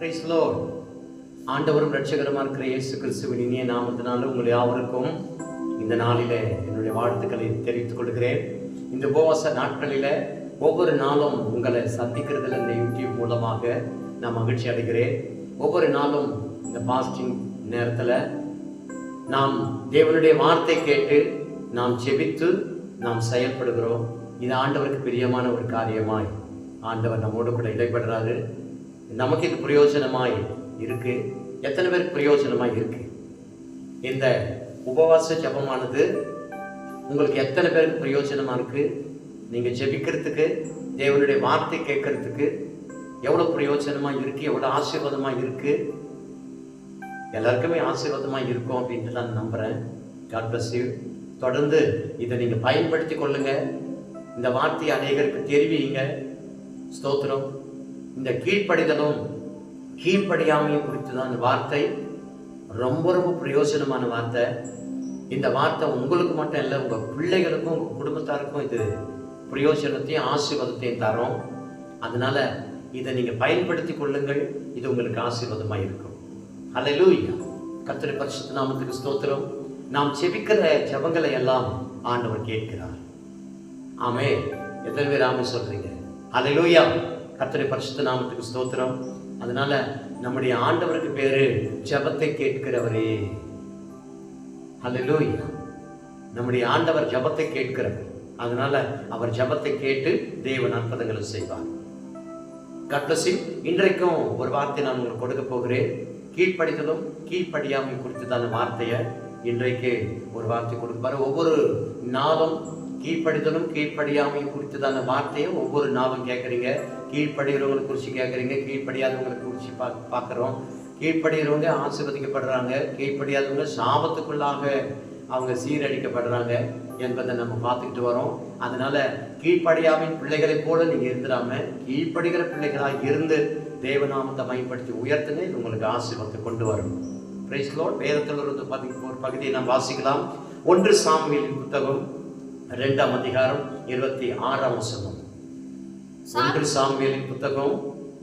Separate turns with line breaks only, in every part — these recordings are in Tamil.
பிரைஸ் லோ ஆண்டவரும் ரட்சகரமாக இருக்கிற இயேசு கிறிஸ்துவின் இனிய நாமத்தினால உங்கள் யாவருக்கும் இந்த நாளில் என்னுடைய வாழ்த்துக்களை தெரிவித்துக் கொள்கிறேன். இந்த உபவாச நாட்களில் ஒவ்வொரு நாளும் உங்களை சந்திக்கிறதுல இந்த யூடியூப் மூலமாக நான் மகிழ்ச்சி அடைகிறேன். ஒவ்வொரு நாளும் இந்த பாஸ்டிங் நேரத்தில் நாம் தேவனுடைய வார்த்தை கேட்டு நாம் செபித்து நாம் செயல்படுகிறோம். இது ஆண்டவருக்கு பிரியமான ஒரு காரியமாய் ஆண்டவர் நம்மோடு கூட இடைபடுறாரு. நமக்கு இது பிரயோஜனமாக இருக்கு. எத்தனை பேருக்கு பிரயோஜனமாக இருக்கு? இந்த உபவாச ஜபமானது உங்களுக்கு எத்தனை பேருக்கு பிரயோஜனமாக இருக்குது நீங்கள் ஜெபிக்கிறதுக்கு தேவனுடைய வார்த்தை கேட்கறதுக்கு எவ்வளோ பிரயோஜனமாக இருக்குது எவ்வளோ ஆசீர்வாதமாக இருக்குது எல்லாருக்குமே ஆசீர்வாதமாக இருக்கும் அப்படின்ட்டு நான் நம்புகிறேன் காட் பிளஸ் யூ தொடர்ந்து இதை நீங்கள் பயன்படுத்தி கொள்ளுங்கள் இந்த வார்த்தையை அநேகருக்கு தெரிவிங்க ஸ்தோத்திரம். இந்த கீழ்ப்படிதலும் கீழ்ப்படியாமையும் குறித்து தான் இந்த வார்த்தை. ரொம்ப ரொம்ப பிரயோஜனமான வார்த்தை. இந்த வார்த்தை உங்களுக்கு மட்டும் இல்லை உங்கள் பிள்ளைகளுக்கும் உங்கள் குடும்பத்தாருக்கும் இது பிரயோஜனத்தையும் ஆசீர்வாதத்தையும் தரும். அதனால் இதை நீங்கள் பயன்படுத்தி கொள்ளுங்கள். இது உங்களுக்கு ஆசீர்வாதமாக இருக்கும். ஹalleluya கத்திரி பரிசுத்த நாமத்துக்கு ஸ்தோத்திரம். நாம் செபிக்கிற ஜெபங்களை எல்லாம் ஆண்டவர் கேட்கிறார். ஆமே எத்தனை பேர் ஆமே சொல்றீங்க? ஹalleluya கர்த்தருடைய பரிசுத்த நாமத்துக்கு ஸ்தோத்திரம். அதனால நம்முடைய ஆண்டவருக்கு பேரு ஜெபத்தை கேட்கிறவரே. அல்லூயா நம்முடைய ஆண்டவர் ஜெபத்தை கேட்கிறவர். அதனால அவர் ஜெபத்தை கேட்டு தேவன் அற்புதங்களை செய்வார். கட்லசி இன்றைக்கும் ஒரு வார்த்தை நான் உங்களுக்கு கொடுக்க போகிறேன். கீழ்ப்படித்ததும் கீழ்ப்படியாமை குறித்ததான வார்த்தையை இன்றைக்கு ஒரு வார்த்தை கொடுப்பாரு ஒவ்வொரு நாளும் கீழ்ப்படித்தலும் கீழ்ப்படியாமை குறித்ததான வார்த்தையை ஒவ்வொரு நாளும் கேட்குறீங்க. கீழ்ப்படுகிறவங்களை குறித்து கேட்குறீங்க கீழ்ப்படியாதவங்களை குறித்து பா பார்க்குறோம் கீழ்ப்படுகிறவங்க ஆசிர்வதிக்கப்படுறாங்க கீழ்ப்படியாதவங்க சாபத்துக்குள்ளாக அவங்க சீரழிக்கப்படுறாங்க என்பதை நம்ம பார்த்துக்கிட்டு வரோம். அதனால கீழ்ப்படியாமின் பிள்ளைகளைப் போல நீங்கள் இருந்துடாம கீழ்ப்படுகிற பிள்ளைகளாக இருந்து தேவநாமத்தை பயன்படுத்தி உயர்த்துன்னு இது உங்களுக்கு ஆசீர்வாதத்தை கொண்டு வரும். பிரைஸ்லோட் வேதத்தில் இருந்து பதி ஒரு பகுதியை நாம் வாசிக்கலாம். ஒன்று சாமியின் புத்தகம் ரெண்டாம் அதிகாரம் இருபத்தி ஆறாம் வசனம். ஒன்று சாமுவேலின் புத்தகம்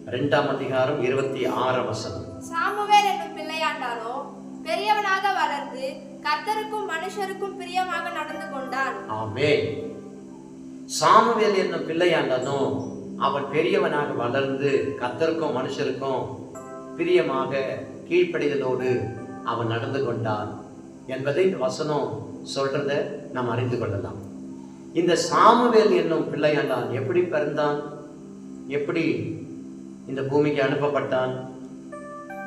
இரண்டாம் அதிகாரம் இருபத்தி ஆறாம் வசனம்.
சாமுவேல் என்னும் பிள்ளையாண்டானோ பெரியவனாக வளர்ந்து கர்த்தருக்கும் மனுஷருக்கும் பிரியமாக நடந்து கொண்டான்.
ஆமே சாமுவேல் என்னும் பிள்ளையாண்டனோ அவன் பெரியவனாக வளர்ந்து கத்தருக்கும் மனுஷருக்கும் பிரியமாக கீழ்ப்படிதலோடு அவன் நடந்து கொண்டான் என்பதை இந்த வசனம் சொல்றத நாம் அறிந்து கொள்ளலாம். இந்த சாமுவேல் என்னும் பிள்ளையாண்டான் எப்படி பிறந்தான்? எப்படி இந்த பூமிக்கு அனுப்பப்பட்டான்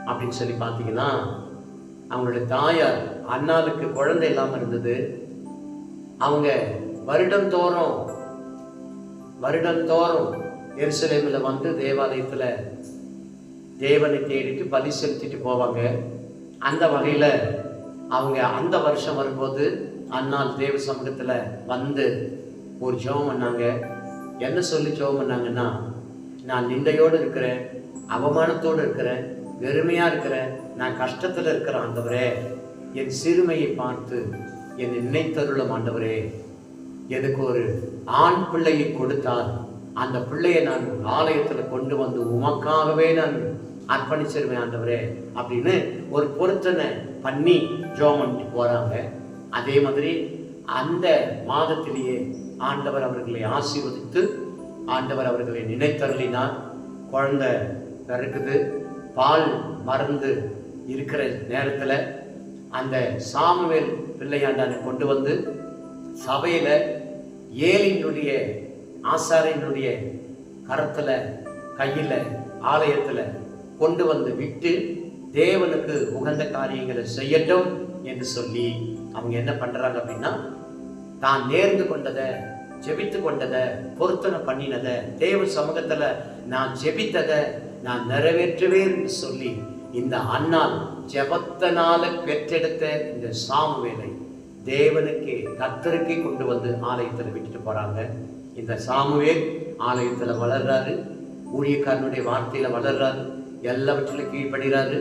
அப்படின்னு சொல்லி பார்த்தீங்கன்னா அவங்களுடைய தாயார் அண்ணாளுக்கு குழந்தை இல்லாமல் இருந்தது. அவங்க வருடந்தோறும் வருடந்தோறும் எருசலேமில் வந்து தேவாலயத்தில் தேவனை தேடிட்டு பலி செலுத்திட்டு போவாங்க. அந்த வகையில் அவங்க அந்த வருஷம் வரும்போது அன்னால் தேவ சமூகத்தில் வந்து ஒரு ஜெபம் பண்ணாங்க. என்ன சொல்லி ஜெபம் பண்ணாங்கன்னா நான் நிந்தையோடு இருக்கிறேன் அவமானத்தோடு இருக்கிறேன் வெறுமையாக இருக்கிறேன் நான் கஷ்டத்தில் இருக்கிற ஆண்டவரே. என் சிறுமையை பார்த்து என் நினைத்தருளும் ஆண்டவரே. எனக்கு ஒரு ஆண் பிள்ளையை கொடுத்தால் அந்த பிள்ளையை நான் ஆலயத்தில் கொண்டு வந்து உமக்காகவே நான் அர்ப்பணிச்சிருவேன் ஆண்டவரே அப்படின்னு ஒரு பொருத்தனை பண்ணி ஜோம் பண்ணிட்டு போகிறாங்க அதே மாதிரி அந்த மாதத்திலேயே ஆண்டவர் அவர்களை ஆசீர்வதித்து ஆண்டவர் அவர்களை நினைத்தருளினார் குழந்தை பிறக்குது பால் மறந்து இருக்கிற நேரத்தில் அந்த சாமுவேல் பிள்ளையாண்டானை கொண்டு வந்து சபையில் ஏலினுடைய ஆசாரியனுடைய கரத்தில் கையில் ஆலயத்தில் கொண்டு வந்து விட்டு தேவனுக்கு உகந்த காரியங்களை செய்யட்டும் என்று சொல்லி அவங்க என்ன பண்ணுறாங்க அப்படின்னா தான் நேர்ந்து கொண்டதை ஜெபித்து கொண்டதை பொருத்தனை பண்ணினதை தேவ சமூகத்தில் நான் ஜெபித்ததை நான் நிறைவேற்றுவேன் சொல்லி இந்த அண்ணால் ஜெபத்தனால பெற்றெடுத்த இந்த சாமுவேலை தேவனுக்கு கத்தருக்கே கொண்டு வந்து ஆலயத்தில் விட்டுட்டு போகிறாங்க இந்த சாமுவேல் ஆலயத்தில் வளர்றாரு. ஊழியக்காரனுடைய வார்த்தையில் வளர்றாரு. எல்லாவற்றிலும் கீழ்ப்படுகிறாரு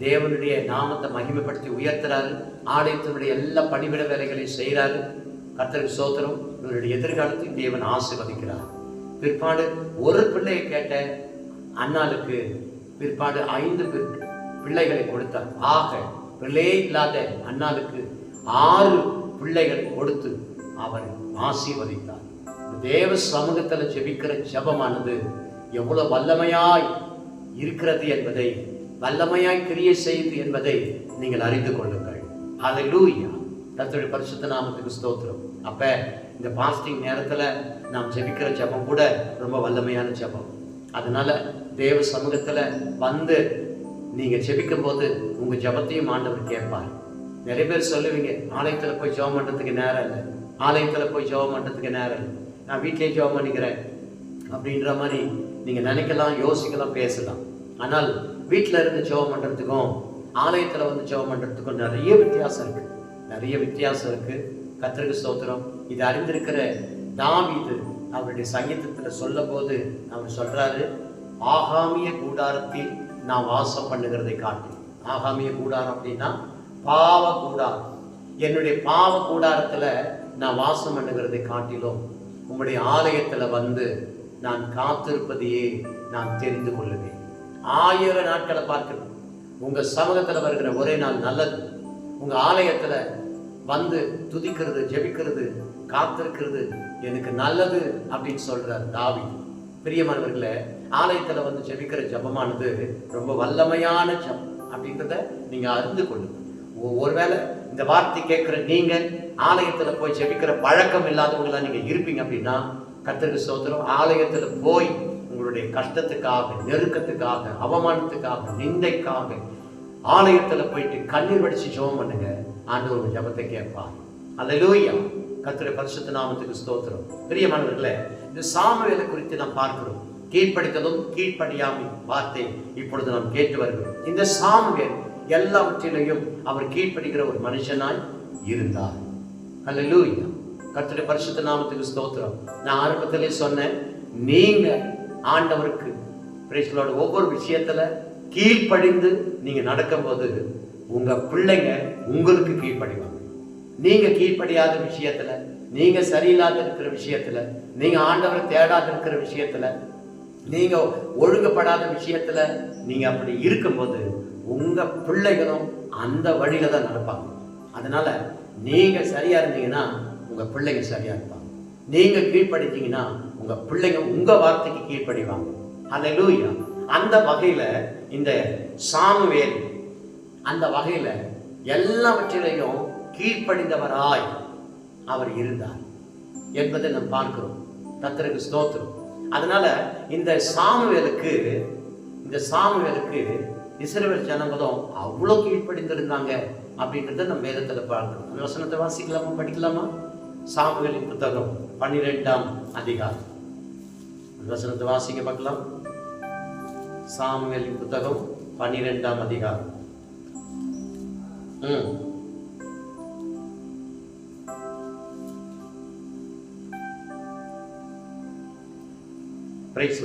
தேவனுடைய நாமத்தை மகிமைப்படுத்தி உயர்த்துறாரு. ஆலயத்தினுடைய எல்லா பணிவிட வேலைகளையும் செய்கிறாரு கர்த்தருக்கு சோதனம் இவருடைய எதிர்காலத்தையும் தேவன் ஆசிர்வதிக்கிறார். பிற்பாடு ஒரு பிள்ளையை கேட்ட அண்ணாளுக்கு பிற்பாடு ஐந்து பிள்ளைகளை கொடுத்தார். ஆக பிள்ளையே இல்லாத அண்ணாளுக்கு ஆறு பிள்ளைகளை கொடுத்து அவர் ஆசீர்வதித்தார். தேவ சமூகத்தில் ஜெபிக்கிற ஜபமானது எவ்வளவு வல்லமையாய் இருக்கிறது என்பதை வல்லமையாய் கிரியை செய்து என்பதை நீங்கள் அறிந்து கொள்ளுங்கள். அதை லூயா தத்துடைய பரிசுத்த நாமத்துக்கு ஸ்தோத்திரம். அப்ப இந்த பாஸ்டிங் நேரத்தில் நாம் ஜெபிக்கிற ஜெபம் கூட ரொம்ப வல்லமையான ஜெபம். அதனால தேவ சமூகத்தில் வந்து நீங்கள் ஜெபிக்கும் போது உங்கள் ஜெபத்தையும் ஆண்டவர் கேட்பார். நிறைய பேர் சொல்லுவீங்க ஆலயத்தில் போய் ஜெபம் பண்ணுறதுக்கு நேரம் இல்லை. ஆலயத்தில் போய் ஜெபம் பண்ணுறதுக்கு நேரம் இல்லை. நான் வீட்டிலே ஜெபம் பண்ணிக்கிறேன் அப்படின்ற மாதிரி நீங்கள் நினைக்கலாம் யோசிக்கலாம் பேசலாம். ஆனால் வீட்டில் இருந்து ஜெபம் பண்ணுறதுக்கும் ஆலயத்தில் வந்து ஜெபம் பண்ணுறதுக்கும் நிறைய வித்தியாசம் இருக்குது நிறைய வித்தியாசம் இருக்குது கத்திரிக்கு ஸ்தோத்திரம். இது அறிந்திருக்கிற தாவீது அவருடைய சங்கீதத்தில் சொல்ல போது அவர் சொல்றாரு ஆகாமிய கூடாரத்தில் நான் வாசம் பண்ணுகிறதை காட்டி ஆகாமிய கூடாரம் அப்படின்னா பாவ கூடாரம். என்னுடைய பாவ கூடாரத்தில் நான் வாசம் பண்ணுகிறதை காட்டிலும் உங்களுடைய ஆலயத்தில் வந்து நான் காத்திருப்பதையே நான் தெரிந்து கொள்ளுவேன். ஆயிரம் நாட்களை பார்க்கணும் உங்கள் சமூகத்தில் வருகிற ஒரே நாள் நல்லது. உங்கள் ஆலயத்தில் வந்து துதிக்கிறது ஜெபிக்கிறது காத்திருக்கிறது எனக்கு நல்லது அப்படின்னு சொல்றார் தாவி பிரியமானவர்களே ஆலயத்தில் வந்து ஜெபிக்கிற ஜெபமானது ரொம்ப வல்லமையான ஜபம் அப்படின்றத நீங்க அறிந்து கொள்ளுங்க. ஒருவேளை இந்த வார்த்தை கேட்குற நீங்க ஆலயத்தில் போய் ஜெபிக்கிற பழக்கம் இல்லாதவங்களாம் நீங்க இருப்பீங்க அப்படின்னா கர்த்தருக்கு சோதரம் ஆலயத்தில் போய் உங்களுடைய கஷ்டத்துக்காக நெருக்கத்துக்காக அவமானத்துக்காக நிந்தைக்காக ஆலயத்தில் போயிட்டு கண்ணீர் வடிச்சு ஜெபம் பண்ணுங்க. ஆண்டவர் உங்க ஜெபத்தை கேட்பார். லூயா கத்துடைய பரிசுத்த நாமத்துக்கு ஸ்தோத்திரம். பிரியமானவர்களே இந்த சாமுவேலை குறித்து நாம் பார்க்கிறோம். கீழ்ப்படித்ததும் கீழ்ப்படியாமல் வார்த்தை இப்பொழுது நாம் கேட்டு வருகிறோம். இந்த சாமுவேல் எல்லாவற்றிலையும் அவர் கீழ்ப்படுகிற ஒரு மனுஷனாய் இருந்தார். அல்லேலூயா கர்த்தருடைய பரிசுத்த நாமத்துக்கு ஸ்தோத்திரம். நான் ஆரம்பத்திலே சொன்னேன் நீங்க ஆண்டவருக்கு பிரேசலோட ஒவ்வொரு விஷயத்துல கீழ்ப்படிந்து நீங்க நடக்கும்போது உங்க பிள்ளைங்க உங்களுக்கு கீழ்ப்படிவாங்க நீங்கள் கீழ்ப்படியாத விஷயத்தில் நீங்கள் சரியில்லாத இருக்கிற விஷயத்தில் நீங்கள் ஆண்டவரை தேடாத இருக்கிற விஷயத்தில் நீங்கள் ஒழுங்கப்படாத விஷயத்தில் நீங்கள் அப்படி இருக்கும்போது உங்கள் பிள்ளைகளும் அந்த வழியில் தான் நடப்பாங்க. அதனால் நீங்கள் சரியாக இருந்தீங்கன்னா உங்கள் பிள்ளைங்க சரியாக இருப்பாங்க. நீங்கள் கீழ்ப்படுத்தீங்கன்னா உங்கள் பிள்ளைங்க உங்கள் வார்த்தைக்கு கீழ்ப்படிவாங்க. அல்லேலூயா அந்த வகையில் இந்த சாமுவேல் அந்த வகையில் எல்லாவற்றிலையும் கீழ்ப்படிந்தவராய் அவர் இருந்தார் என்பதை நாம் பார்க்கிறோம். கர்த்தருக்கு ஸ்தோத்திரம். அதனால இந்த சாமுவேலுக்கு இந்த சாமுவேலுக்கு இஸ்ரவேல் ஜனங்களும் அவ்வளோ கீழ்ப்படிந்திருந்தாங்க அப்படின்றத நம்ம வேதத்தில் பார்க்கணும் அந்த வசனத்தை வாசிக்கலாமா படிக்கலாமா? சாமுவேலின் புத்தகம் பன்னிரெண்டாம் அதிகாரம். அந்த வசனத்தை வாசிக்க பார்க்கலாம். சாமுவேலின் புத்தகம் பன்னிரெண்டாம் அதிகாரம். ம். பிரைஸ்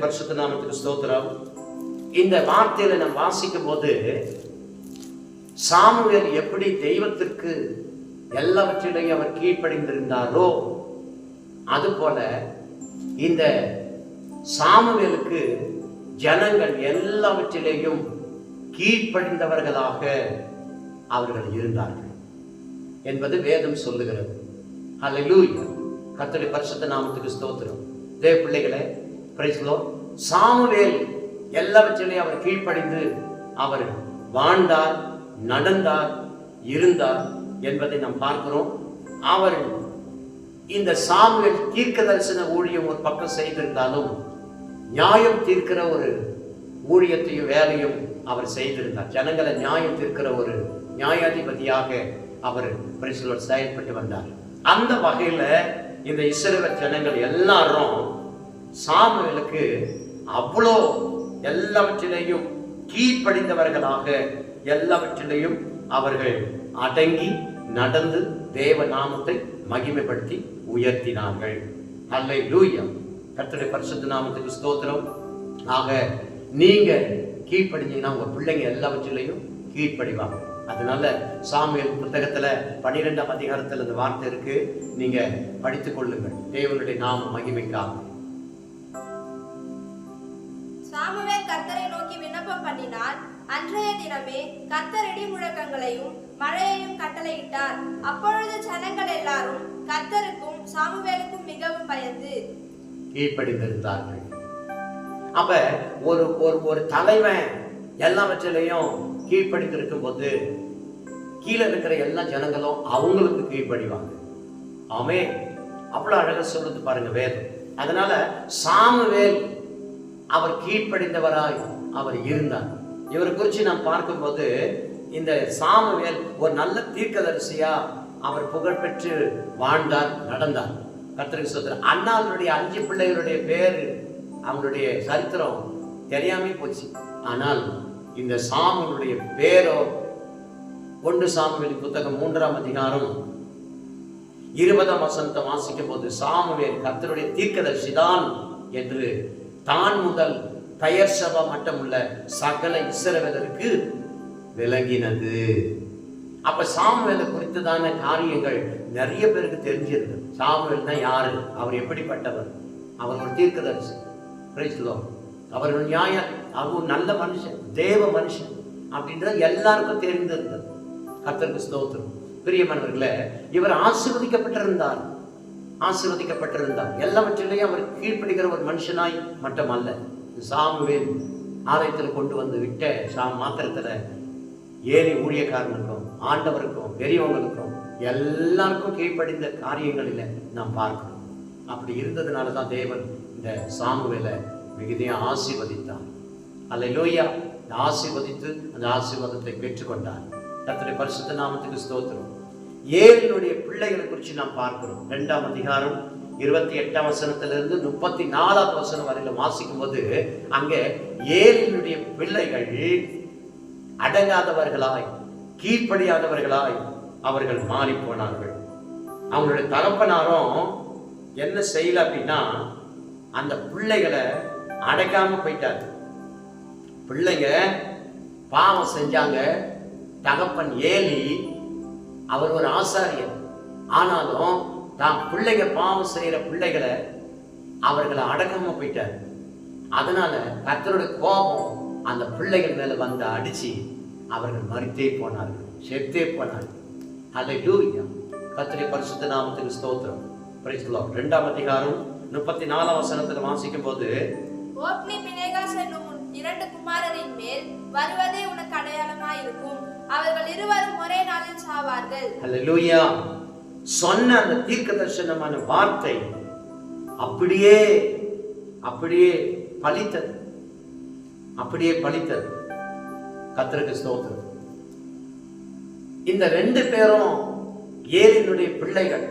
பரிசுத்த நாமத்துக்கு ஸ்தோத்திரம். இந்த வார்த்தையில நாம் வாசிக்கும் போது சாமுவேல் எப்படி தெய்வத்திற்கு எல்லாவற்றிலையும் அவர் கீழ்ப்படிந்திருந்தாரோ அதுபோல இந்த சாமுவேலுக்கு ஜனங்கள் எல்லாவற்றிலேயும் கீழ்ப்படிந்தவர்களாக அவர்கள் இருந்தார்கள் என்பது வேதம் சொல்லுகிறது. ஹalleluya. கத்தடி பரிசுத்த நாமத்துக்கு ஸ்தோத்திரம். தேவ பிள்ளைகளே பிரைஸ் சாமுவேல் எல்லாவற்றிலையும் அவர் கீழ்ப்படிந்து அவர் வாழ்ந்தார் நடந்தார் இருந்தார் என்பதை நாம் பார்க்கிறோம். அவர் இந்த சாமுவேல் தீர்க்க தரிசன ஊழியம் ஒரு பக்கம் செய்திருந்தாலும் நியாயம் தீர்க்கிற ஒரு ஊழியத்தையும் வேலையும் அவர் செய்திருந்தார். ஜனங்களை நியாயம் தீர்க்கிற ஒரு நியாயாதிபதியாக அவர் பரிசுலர் செயல்பட்டு வந்தார். அந்த வகையில் இந்த இஸ்ரவேல் ஜனங்கள் எல்லாரும் சாமுவேலுக்கு அவ்வளோ எல்லாவற்றிலையும் கீழ்ப்படிந்தவர்களாக எல்லாவற்றிலையும் அவர்கள் அடங்கி நடந்து தேவ நாமத்தை மகிமைப்படுத்தி உயர்த்தினார்கள். அல்லை லூயம் கர்த்தருடைய பரிசுத்த நாமத்துக்கு ஸ்தோத்திரம். ஆக நீங்க கீழ்ப்படிஞ்சீங்கன்னா உங்க பிள்ளைங்க எல்லாவற்றிலையும் கீழ்ப்படிவாங்க. அதனால சாமுவேல் புத்தகத்துல பன்னிரெண்டாம் அதிகாரத்துல இந்த வார்த்தை இருக்கு. நீங்க படித்துக் கொள்ளுங்கள். தேவனுடைய நாம மகிமைக்காக.
சாமுவேல் விண்ணப்பம் பண்ணினான் அன்றைய தினமே கர்த்தர் இடி முழக்கங்களையும் மழையையும் கட்டளையிட்டார். அப்பொழுது ஜனங்கள் எல்லாரும் கர்த்தருக்கும் சாமுவேலுக்கும் மிகவும் பயந்து
கீழ்ப்படிந்திருந்தார்கள். அப்ப ஒரு ஒரு ஒரு தலைவன் எல்லாவற்றிலையும் கீழ்ப்படுத்தி போது கீழே இருக்கிற எல்லா ஜனங்களும் அவங்களுக்கு கீழ்ப்படிவாங்க. ஆமே அவ்வளோ அழகாக சொல்லுது பாருங்க வேதம். அதனால சாமுவேல் அவர் கீழ்ப்படிந்தவராய் அவர் இருந்தார். இவரை குறித்து நாம் பார்க்கும்போது இந்த சாமுவேல் ஒரு நல்ல தீர்க்கதரிசியா அவர் புகழ்பெற்று வாழ்ந்தார் நடந்தார். கர்த்தருக்கு சொல்றார் அண்ணாளுடைய அஞ்சு பிள்ளைகளுடைய பேர் அவங்களுடைய சரித்திரம் தெரியாமே போச்சு. ஆனால் இந்த சாமுனுடைய பேரோ ஒன்று சாமுவேலின் புத்தகம் மூன்றாம் அதிகாரம் இருபதாம் வசனத்தை வாசிக்கும் போது சாமுவேல் கத்தருடைய தீர்க்கதர்சிதான் என்று தான் முதல் பெயர் சபா மட்டுமுள்ள சகல இஸ்ரவேலருக்கு விளங்கினது. அப்ப சாமுவேலை குறித்ததான காரியங்கள் நிறைய பேருக்கு தெரிஞ்சிருந்தது. சாமுவேல் தான் யாரு? அவர் எப்படிப்பட்டவர்? அவர் ஒரு தீர்க்கதரிசி. பிரைஸ்லோ அவர்கள் அவர் நியாய அவர் நல்ல மனுஷன் தேவ மனுஷன் அப்படின்றது எல்லாருக்கும் தெரிந்திருந்தது. கர்த்தருக்கு ஸ்தோத்திரம். பிரியமானவர்களே இவர் ஆசீர்வதிக்கப்பட்டிருந்தார். ஆசீர்வதிக்கப்பட்டிருந்தார். எல்லாவற்றிலையும் அவர் கீழ்ப்படுகிற ஒரு மனுஷனாய் மட்டுமல்ல சாமுவேல் ஆலயத்தில் கொண்டு வந்து விட்ட சாம் மாத்திரத்தில் ஏழை ஊழியக்காரனுக்கும் ஆண்டவருக்கும் பெரியவங்களுக்கும் எல்லாருக்கும் கீழ்ப்படிந்த காரியங்களில் நாம் பார்க்கிறோம். அப்படி இருந்ததுனால தான் தேவன் இந்த சாமுவேலை மிகுதியாக ஆசீர்வதித்தார். அல்லேலூயா. இந்த ஆசீர்வதித்து அந்த ஆசீர்வாதத்தை பெற்றுக்கொண்டார். கர்த்தருடைய பரிசுத்த நாமத்துக்கு ஸ்தோத்திரம். ஏழினுடைய பிள்ளைகளை குறித்து நாம் பார்க்கிறோம். ரெண்டாம் அதிகாரம் இருபத்தி எட்டாம் வசனத்திலிருந்து முப்பத்தி நாலாவது வசனம் வரையில வாசிக்கும் போது அங்கே ஏழினுடைய பிள்ளைகள் அடங்காதவர்களாய் கீழ்ப்படியாதவர்களாய் அவர்கள் மாறி போனார்கள் அவங்களுடைய தகப்பனாரும் என்ன செய்யல அப்படின்னா அந்த பிள்ளைகளை அடைக்காம போயிட்டாரு. பிள்ளைங்க பாவம் செஞ்சாங்க. தகப்பன் ஏலி அவர் ஒரு ஆசாரியர். ஆனாலும் தான் பிள்ளைங்க பாவம் செய்யற பிள்ளைகளை அவர்களை அடக்காம போயிட்டார். அதனால கர்த்தருடைய கோபம் அந்த பிள்ளைகள் மேல வந்து அடிச்சு அவர்கள் மறித்தே போனார்கள் செத்தே போனார்கள். அதை டூரியா கத்திரி பரிசுத்த நாமத்துக்கு ஸ்தோத்திரம். பிரைஸ் ரெண்டாம் அதிகாரம் முப்பத்தி நாலாம் வசனத்துல வாசிக்கும் போது
ஓப்னி பினேகாஸ் என்னும் இரண்டு குமாரரின் மேல் வருவதே உனக்கு அடையாளமாயிருக்கும். அவர்கள் இருவரும் ஒரே நாளில் சாவார்கள்.
அல்லேலூயா சொன்ன அந்த தீர்க்க தரிசனமான வார்த்தை அப்படியே அப்படியே பலித்தது அப்படியே பலித்தது கத்தருக்கு ஸ்தோத்திரம். இந்த ரெண்டு பேரும் ஏலினுடைய பிள்ளைகள்.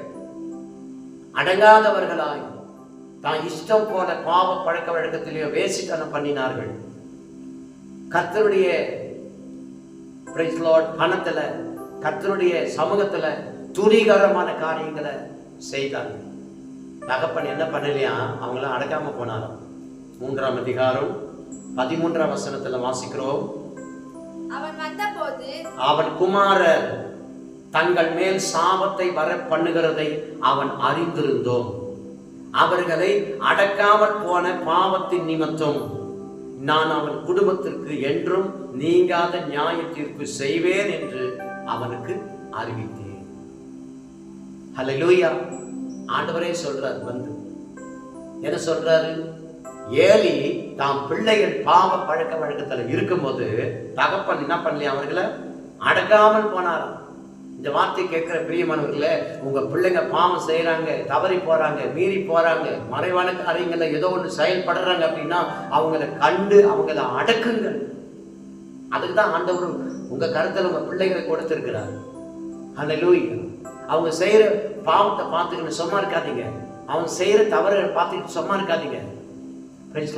அடங்காதவர்களாய் தான் இஷ்டம் போல பாவ பழக்க வழக்கத்திலேயோ வேசித்தனம் பண்ணினார்கள். Lord, பணத்துல கர்த்தருடைய சமூகத்துல துணிகரமான காரியங்களை செய்தார்கள் தகப்பன் என்ன பண்ணலையா? அவங்கள அடக்காம போனாராம். மூன்றாம் அதிகாரம் பதிமூன்றாம் வசனத்துல வாசிக்கிறோம்.
அவன் வந்தபோது
அவன் குமாரர் தங்கள் மேல் சாபத்தை வர பண்ணுகிறதை அவன் அறிந்திருந்தோம். அவர்களை அடக்காமல் போன பாவத்தின் நிமித்தம் நான் அவன் குடும்பத்திற்கு என்றும் நீங்காத நியாய தீர்ப்பு செய்வேன் என்று அவனுக்கு அறிவித்தேன். ஹலோ லூயா ஆண்டவரே சொல்றார் வந்து. என்ன சொல்றாரு? ஏலி தாம் பிள்ளைகள் பாவ பழக்க வழக்கத்துல இருக்கும்போது தகப்பன் என்ன பண்ணலையா அவர்களை? அடக்காமல் போனாராம். இந்த வார்த்தை கேட்குற பிரியமானவர்களே உங்கள் பிள்ளைங்க பாவம் செய்கிறாங்க தவறி போகிறாங்க மீறி போகிறாங்க மறைவான காரியங்களில் ஏதோ ஒன்று செயல்படுறாங்க அப்படின்னா அவங்கள கண்டு அவங்கள அடக்குங்கள் அதுக்கு தான் ஆண்டவர் உங்கள் கருத்தில் உங்கள் பிள்ளைகளை கொடுத்துருக்கிறார். அந்த அவங்க செய்கிற பாவத்தை பார்த்துக்கணும் சும்மா இருக்காதீங்க. அவங்க செய்கிற தவறுகளை பார்த்துக்கிட்டு சும்மா இருக்காதீங்க. Praise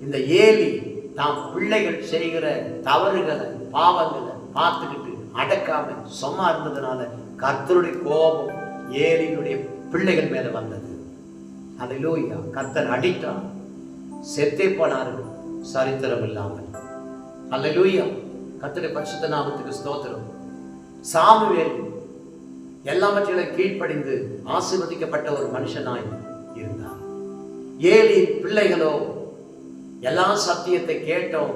இந்த ஏலி தான் பிள்ளைகள் செய்கிற தவறுகளை பாவங்களை பார்த்துக்கிட்டு அடக்காம சும்மா இருந்ததுனால கர்த்தருடைய கோபம் ஏலியினுடைய பிள்ளைகள் மேல வந்தது. அல்லேலூயா கர்த்தர் அடித்தான் செத்தே போனார்கள். சரித்திரம் இல்லாமல். அல்லேலூயா கர்த்தருடைய பரிசுத்த நாமத்துக்கு ஸ்தோத்திரம். சாமுவேல் எல்லாவற்றிலும் கீழ்ப்படிந்து ஆசிர்வதிக்கப்பட்ட ஒரு மனுஷனாய் இருந்தார். ஏழி பிள்ளைகளோ எல்லா சத்தியத்தை கேட்டோம்.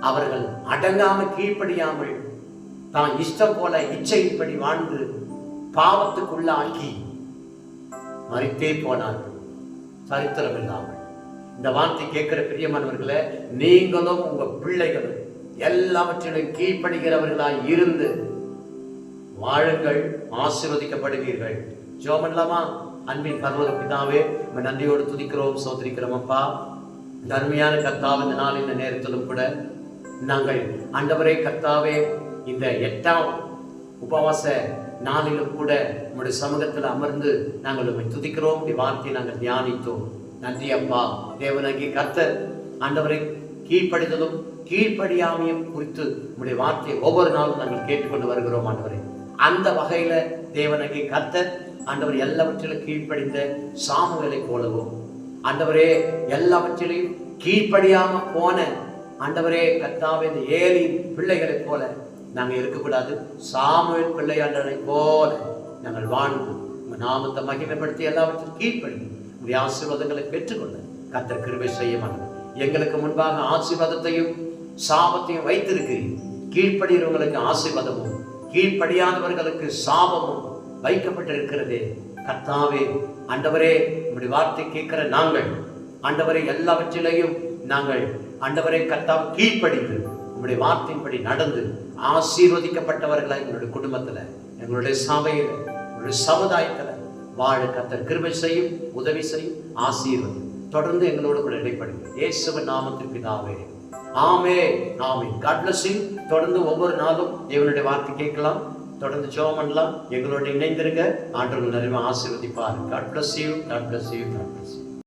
அவர்கள் அடங்காம கீழ்ப்படியாமல் தான் இஷ்டம் போல இச்சையின்படி வாழ்ந்து பாவத்துக்குள்ளாக்கி மறித்தே போனார்கள் சரித்திரம் இல்லாமல் இந்த வார்த்தை கேட்கிற பிரியமானவர்களே நீங்களும் உங்க பிள்ளைகளும் எல்லாவற்றிலும் கீழ்ப்படுகிறவர்களாய் இருந்து வாழுங்கள் ஆசிர்வதிக்கப்படுவீர்கள். ஜோமல்லாமா அன்பின் பர்வத பிதாவே நம்ம நன்றியோடு துதிக்கிறோம் சோதரிக்கிறோம் அப்பா. இந்த அருமையான இந்த நாள் இந்த நேரத்திலும் கூட நாங்கள் அண்டவரே கர்த்தாவே இந்த எட்டாம் உபவாச நாளிலும் கூட உங்களுடைய சமூகத்தில் அமர்ந்து நாங்கள் உண்மை துதிக்கிறோம். உடைய வார்த்தையை நாங்கள் தியானித்தோம். நன்றி அப்பா. தேவனங்கி கர்த்தர் ஆண்டவரை கீழ்ப்படிதலும் கீழ்ப்படியாமையும் குறித்து உங்களுடைய வார்த்தையை ஒவ்வொரு நாளும் நாங்கள் கேட்டுக்கொண்டு வருகிறோம் ஆண்டவரை. அந்த வகையில தேவனங்கி கர்த்தர் ஆண்டவர் எல்லாவற்றிலும் கீழ்ப்படிந்த சாமுவேலை போலவும் ஆண்டவரே எல்லாவற்றிலையும் கீழ்ப்படியாம போன ஆண்டவரே கர்த்தாவே இந்த ஏலி பிள்ளைகளைப் போல நாங்கள் இருக்கக்கூடாது. சாமுவேல் பிள்ளையாளரை போல நாங்கள் வாழ்ந்து நாமத்தை மகிமைப்படுத்தி எல்லாவற்றையும் கீழ்ப்படி உங்களுடைய ஆசீர்வாதங்களை பெற்றுக்கொள்ள கத்தர் கிருபை செய்ய மாட்டோம் எங்களுக்கு முன்பாக ஆசீர்வாதத்தையும் சாபத்தையும் வைத்திருக்கிறீர்கள் கீழ்ப்படுகிறவங்களுக்கு ஆசீர்வாதமும் கீழ்ப்படியாதவர்களுக்கு சாபமும் வைக்கப்பட்டிருக்கிறதே. கர்த்தாவே ஆண்டவரே உங்களுடைய வார்த்தை கேட்கிற நாங்கள் ஆண்டவரை எல்லாவற்றிலையும் நாங்கள் ஆண்டவரை கர்த்தாவை கீழ்ப்படிக்கிறோம் உங்களுடைய வார்த்தையின்படி நடந்து ஆசீர்வதிக்கப்பட்டவர்களாக எங்களுடைய குடும்பத்துல எங்களுடைய சபையில் எங்களுடைய சமுதாயத்துல வாழ கத்தர் கிருபை செய்யும் உதவி செய்யும் ஆசீர்வதி தொடர்ந்து எங்களோடு கூட இடைப்படுங்க. இயேசுவன் நாமத்திற்கு பிதாவே. ஆமே ஆமே காட்லஸில் தொடர்ந்து ஒவ்வொரு நாளும் எங்களுடைய வார்த்தை கேட்கலாம். தொடர்ந்து ஜோம் பண்ணலாம். எங்களோட இணைந்திருங்க. ஆண்டவர்கள் நிறைய ஆசீர்வதிப்பார். God bless you god bless you god bless